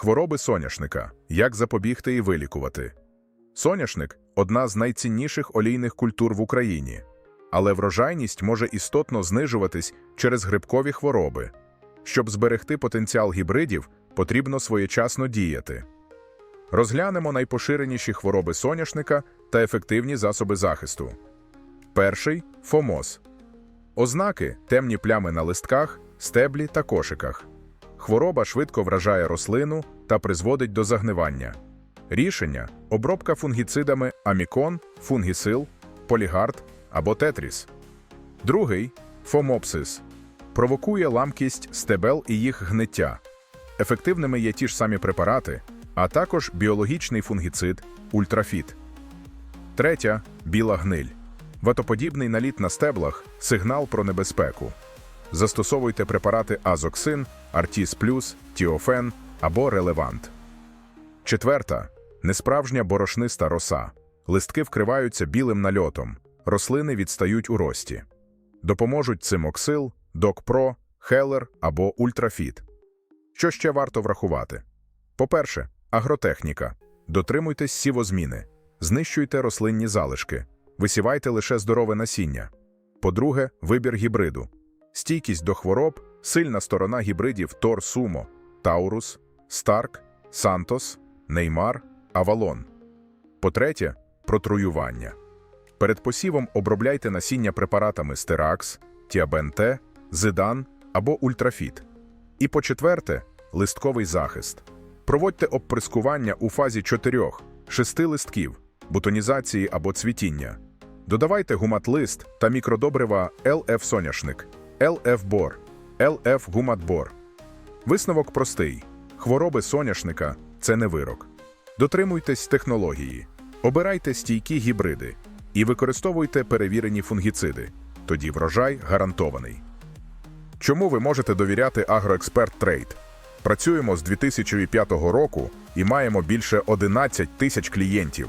Хвороби соняшника. Як запобігти і вилікувати. Соняшник одна з найцінніших олійних культур в Україні, але врожайність може істотно знижуватись через грибкові хвороби. Щоб зберегти потенціал гібридів, потрібно своєчасно діяти. Розглянемо найпоширеніші хвороби соняшника та ефективні засоби захисту. Перший фомоз. Ознаки темні плями на листках, стеблі та кошиках. Хвороба швидко вражає рослину та призводить до загнивання. Рішення обробка фунгіцидами амікон, фунгісил, полігард або тетріс. Другий фомопсис провокує ламкість стебел і їх гниття. Ефективними є ті ж самі препарати, а також біологічний фунгіцид ультрафіт. Третя біла гниль. Ватоподібний наліт на стеблах сигнал про небезпеку. Застосовуйте препарати Азоксин, Артіс Плюс, Тіофен або Релевант. Четверта несправжня борошниста роса. Листки вкриваються білим нальотом, рослини відстають у рості. Допоможуть цимоксил, Докпро, Хелер або Ультрафіт. Що ще варто врахувати? По-перше, агротехніка. Дотримуйтесь сівозміни, знищуйте рослинні залишки, висівайте лише здорове насіння. По-друге, вибір гібриду. Стійкість до хвороб, сильна сторона гібридів Тор Сумо, Таурус, Старк, Сантос, Неймар, Авалон. По-третє, протруювання. Перед посівом обробляйте насіння препаратами Стеракс, Тіабенте, Зидан або Ультрафіт. І по-четверте, листковий захист. Проводьте обприскування у фазі 4-6 листків, бутонізації або цвітіння. Додавайте гумат-лист та мікродобрива LF соняшник, LF бор, LF гумат-бор. Висновок простий: хвороби соняшника це не вирок. Дотримуйтесь технології, обирайте стійкі гібриди і використовуйте перевірені фунгіциди. Тоді врожай гарантований. Чому ви можете довіряти Агроексперт Трейд? Працюємо з 2005 року і маємо більше 11 тисяч клієнтів.